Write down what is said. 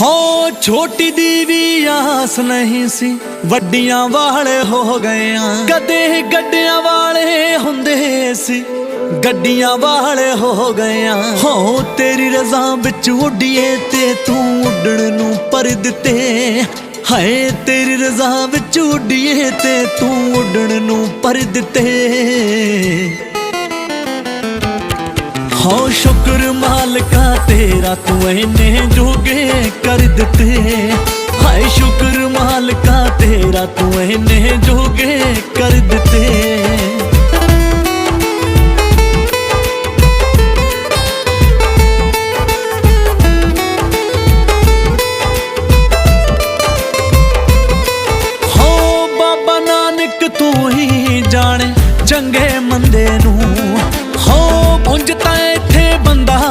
ਹੋ, ਛੋਟੀ ਦੀ ਵੀ ਆਸ ਨਹੀਂ ਸੀ। ਵੱਡੀਆਂ ਵਾਲੇ ਹੋ ਗਏ ਆ ਕਦੇ ਗੱਡੀਆਂ ਵਾਲੇ ਹੁੰਦੇ ਸੀ। ਗੱਡੀਆਂ ਵਾਲੇ ਹੋ ਗਏ ਆ ਹੋ, ਤੇਰੀ ਰਜ਼ਾ ਵਿੱਚ ਉੱਡੀਏ ਤੇ ਤੂੰ ਉੱਡਣ ਨੂੰ ਪਰ ਦਿੱਤੇ। ਹਾਏ, ਤੇਰੀ ਰਜ਼ਾ ਵਿੱਚ ਉੱਡੀਏ ਤੇ ਤੂੰ ਉੱਡਣ ਨੂੰ ਪਰ ਦਿੱਤੇ। ਹੋ, ਸ਼ੁਕਰ ਮਾਲਕਾ ਤੂੰ ਐਨੇ ਜੋਗੇ ਕਰ ਦਿੱਤੇ। ਹਾਏ ਸ਼ੁਕਰ ਮਾਲਕਾ, ਤੇਰਾ ਤੂੰ ਐਨੇ ਜੋਗੇ ਕਰ ਦਿੱਤੇ। ਹੋ ਬਾਬਾ ਨਾਨਕ, ਤੂੰ ਹੀ ਜਾਣੇ, ਚੰਗੇ ਮੰਦੇ